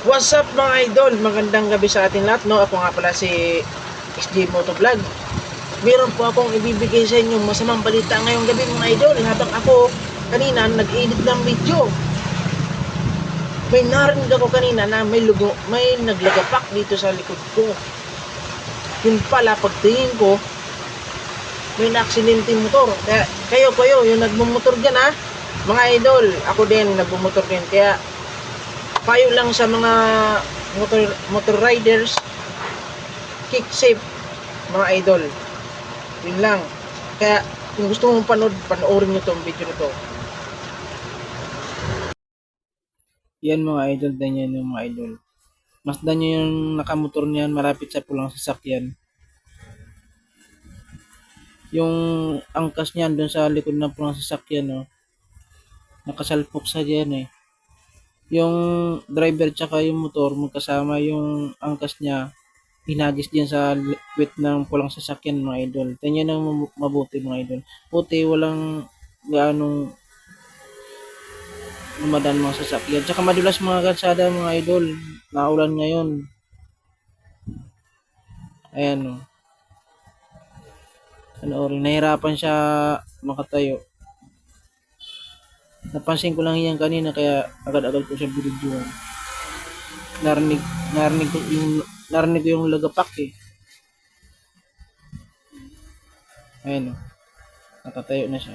What's up mga idol? Magandang gabi sa ating lahat, no? Ako nga pala si SJ Motovlog. Meron po akong ibibigay sa inyo masamang balita ngayong gabi mga idol. Habang ako kanina nag-edit ng video. May narinig ako kanina na may lugo, may naglagapak dito sa likod ko. Yun pala, pagtingin ko, may na-aksidente motor. Kaya kayo, kayo, yung nagmumotor dyan ha, mga idol, ako din nagmumotor din. Kaya payo lang sa mga motor motor riders. Kick safe mga idol. Yun lang. Kaya kung gusto mong panood panoorin nyo tong video na to. Yan mga idol ganyan yung mga idol. Masdan nyo yung nakamotor niyan malapit sa pulang sasakyan. Yung angkas niyan doon sa likod ng pulang sasakyan no nakasalpok sa diyan eh yung driver tsaka yung motor magkasama yung angkas niya hinagis diyan sa wit ng pulang sasakyan mga idol. Tingnan ang mabu- mabuti mga idol. Puti walang gaanong lumadan mga sasakyan. Tsaka madulas mga kalsada mga idol. Naulan ngayon. Ayan o. Panoorin. Nahirapan siya makatayo. Napansin ko lang yan kanina kaya agad-agad ko siya binidyoan. Narinig, narinig yung, narinig yung lagapak eh. Ayan o. Nakatayo na siya.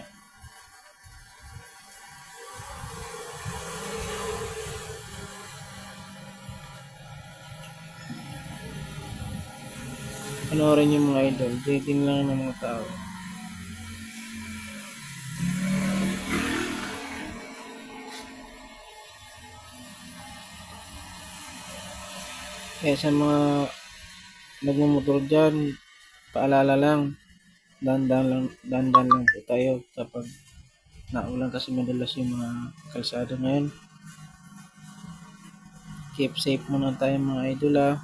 Panoorin yung mga idol. Dating lang ng mga tao. Kaya sa mga nagmumotor dyan, paalala lang, dandan lang, dandan lang po tayo kapag naulan kasi madalas yung mga kalsada ngayon. Keep safe muna tayo mga idol ah.